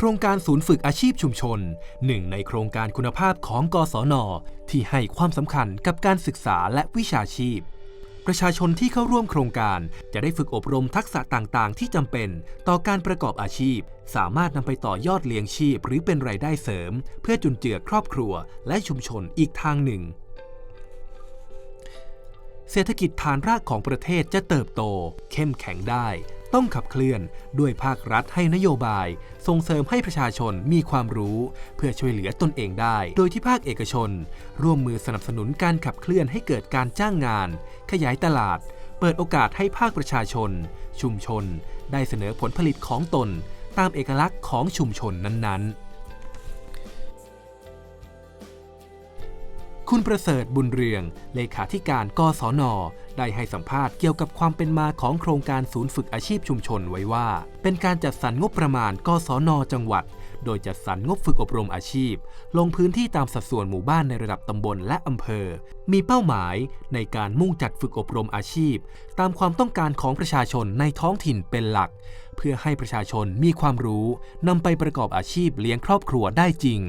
โครงการศูนย์ฝึกอาชีพชุมชน หนึ่งในโครงการคุณภาพของกศน ที่ให้ความสำคัญกับการศึกษาและวิชาชีพ ประชาชนที่เข้าร่วมโครงการจะได้ฝึกอบรมทักษะต่างๆ ที่จำเป็นต่อการประกอบอาชีพ สามารถนำไปต่อยอดเลี้ยงชีพ หรือเป็นรายได้เสริม เพื่อจุนเจือครอบครัว และชุมชนอีกทางหนึ่ง เศรษฐกิจฐานรากของประเทศจะเติบโต เข้มแข็งได้ ต้องขับเคลื่อนด้วยภาครัฐให้นโยบาย ส่งเสริมให้ประชาชนมีความรู้ เพื่อช่วยเหลือตนเองได้ โดยที่ภาคเอกชน ร่วมมือสนับสนุนการขับเคลื่อนให้เกิดการจ้างงาน ขยายตลาด เปิดโอกาสให้ภาคประชาชน ชุมชน ได้เสนอผลผลิตของตน ตามเอกลักษณ์ของชุมชนนั้นๆ คุณประเสริฐบุญเรือง เลขาธิการกศน ได้ให้สัมภาษณ์เกี่ยวกับความเป็นมาของโครงการศูนย์ฝึกอาชีพชุมชนไว้ว่า เป็นการจัดสรรงบประมาณกศน จังหวัด โดยจัดสรรงบฝึกอบรมอาชีพ ลงพื้นที่ตามสัดส่วนหมู่บ้านในระดับตำบลและอำเภอ มีเป้าหมายในการมุ่งจัดฝึกอบรมอาชีพ ตามความต้องการของประชาชนในท้องถิ่นเป็นหลัก เพื่อให้ประชาชนมีความรู้นำไปประกอบอาชีพเลี้ยงครอบครัวได้จริง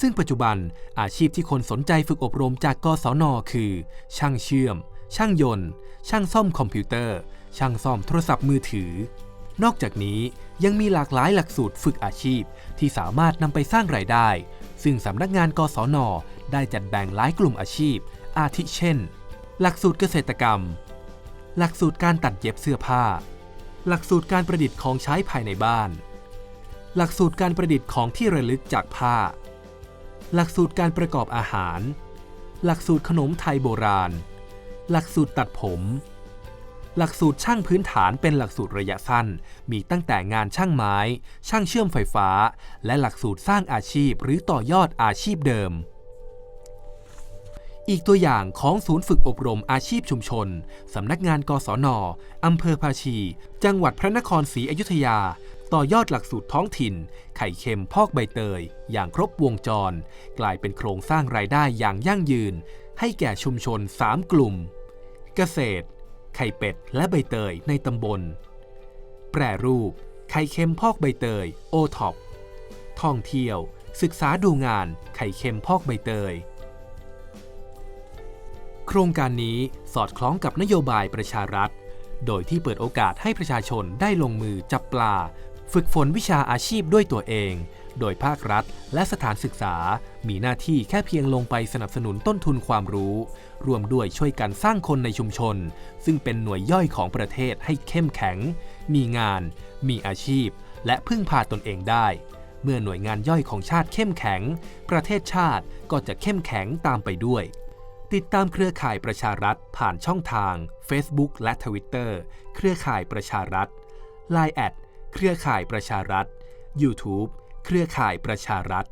ซึ่งปัจจุบันอาชีพที่คนสนใจฝึกอบรมจากกศนคือ ช่างเชื่อม ช่างยนต์ ช่างซ่อมคอมพิวเตอร์ ช่างซ่อมโทรศัพท์มือถือ นอกจากนี้ยังมีหลากหลายหลักสูตรฝึกอาชีพที่สามารถนำไปสร้างรายได้ ซึ่งสำนักงานกศนได้จัดแบ่งหลายกลุ่มอาชีพ อาทิเช่น หลักสูตรเกษตรกรรม หลักสูตรการตัดเย็บเสื้อผ้า หลักสูตรการประดิษฐ์ของใช้ภายในบ้าน หลักสูตรการประดิษฐ์ของที่ระลึกจากผ้า หลักสูตรการประกอบอาหาร หลักสูตรขนมไทยโบราณ หลักสูตรตัดผม หลักสูตรช่างพื้นฐานเป็นหลักสูตรระยะสั้น มีตั้งแต่งานช่างไม้ ช่างเชื่อมไฟฟ้า และหลักสูตรสร้างอาชีพหรือต่อยอดอาชีพเดิมอีกตัวอย่างของศูนย์ฝึกอบรมอาชีพชุมชน สำนักงานกศนอำเภอภาชี จังหวัดพระนครศรีอยุธยา ต่อยอดหลักสูตรท้องถิ่น ไข่เค็มพอกใบเตย อย่างครบวงจร กลายเป็นโครงสร้างรายได้อย่างยั่งยืน ให้แก่ชุมชน 3 กลุ่ม เกษตร ไข่เป็ดและใบเตยในตำบล แปรรูป ไข่เค็มพอกใบเตย โอท็อปท่องเที่ยว ศึกษาดูงาน ไข่เค็มพอกใบเตยโครงการนี้สอดคล้องกับนโยบายประชารัฐ โดยที่เปิดโอกาสให้ประชาชนได้ลงมือจับปลา ฝึกฝนวิชาอาชีพด้วยตัวเอง โดยภาครัฐและสถานศึกษา มีหน้าที่แค่เพียงลงไปสนับสนุนต้นทุนความรู้ รวมด้วยช่วยกันสร้างคนในชุมชน ซึ่งเป็นหน่วยย่อยของประเทศให้เข้มแข็ง มีงาน มีอาชีพ และพึ่งพาตนเองได้ เมื่อหน่วยงานย่อยของชาติเข้มแข็ง ประเทศชาติก็จะเข้มแข็งตามไปด้วยติดตามเครือข่ายประชารัฐผ่านช่องทาง Facebook และ Twitter เครือข่ายประชารัฐ Line แอด เครือข่ายประชารัฐ YouTube เครือข่ายประชารัฐ